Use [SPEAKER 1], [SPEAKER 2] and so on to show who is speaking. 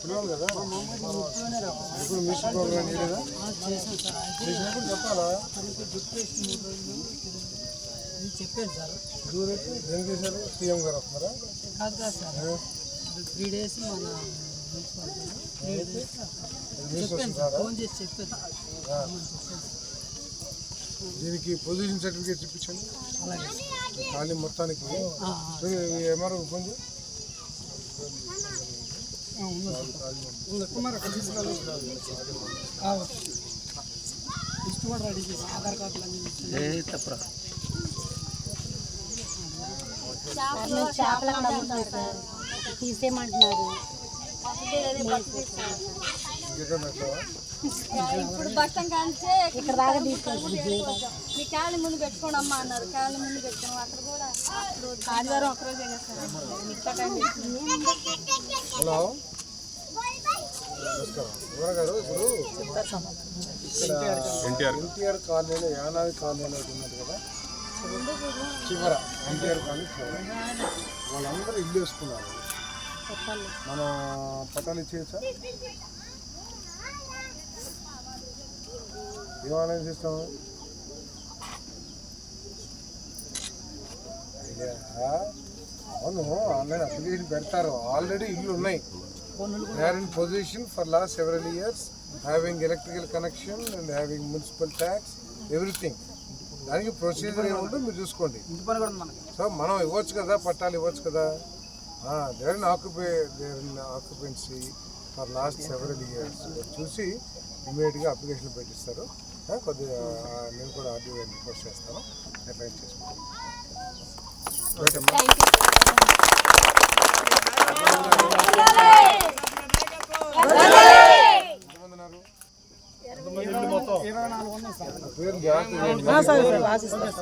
[SPEAKER 1] పిల్లలు కదా ఇప్పుడు మిషన్ ప్రోగ్రామ్ చేయలేదా చేసినప్పుడు చెప్పాలా
[SPEAKER 2] ఇది చెప్పాను సార్
[SPEAKER 1] దూరైతే ఏం చేశారు సీఎం గారు వస్తున్నారా
[SPEAKER 2] కాదు కాదు సార్ త్రీ డేస్ మన మున్సిపాలిటీలో త్రీ డేస్ చెప్పాను సార్ ఫోన్ చేసి చెప్పాను
[SPEAKER 1] దీనికి పొజిషన్ సర్టిఫికేట్ చూపించండి ఖాళీ మొత్తానికి ఎంఆర్ఓ ఫోన్.
[SPEAKER 2] ఆ, ఉంది సార్. ఉంది. కుమార్ అక్కడ తీసుకెళ్ళి లిస్ట్ కూడా రెడీ చేసి ఆధార్ కార్డులు
[SPEAKER 3] చేపలు అమ్ముతాం సార్ తీసేయమంటున్నారు
[SPEAKER 4] ఇప్పుడు బట్టం కాంచే
[SPEAKER 3] ఇక్కడ దాకా తీసుకొచ్చి
[SPEAKER 4] మీ కాళ్ళ ముందు పెట్టుకోండి అమ్మా అన్నారు కాళ్ళ ముందు పెట్టుకోండి అక్కడ కూడా ఆదివారం ఒకరోజే కదా సార్ మిగతా టైం
[SPEAKER 1] హలో? ఇప్పుడు ఇక్కడ ఎన్టీఆర్. కాలనీలో యానాది కాలనీ అనేది ఉన్నది కదా? చివర ఎన్టీఆర్ కాలనీ చివర. వాళ్ళందరూ ఇల్లు వేసుకున్నారు. మన పట్టాలు ఏం ఆన్లైన్ సిస్టమ్ అయ్యా అవును ఆన్లైన్ అప్లికేషన్ పెడతారు. ఆల్రెడీ ఇల్లు ఉన్నాయి They are in position for last several years, having electrical connection and having municipal tax, everything. దానికి ప్రొసీజర్ ఏముందో మీరు చూసుకోండి. సో మనం ఇవ్వచ్చు కదా పట్టాలు ఇవ్వచ్చు కదా. There in occupy there in occupancy for last several years చూసి ఇమీడియట్గా అప్లికేషన్ పెట్టిస్తారు. కొద్దిగా నేను కూడా ఆర్డీ రిక్వెస్ట్ చేస్తాను. అప్లై చేసుకుంటాను
[SPEAKER 2] ఇరవై నాలుగు ఉన్నాయి సార్
[SPEAKER 1] పేరు జాగ్రత్తగా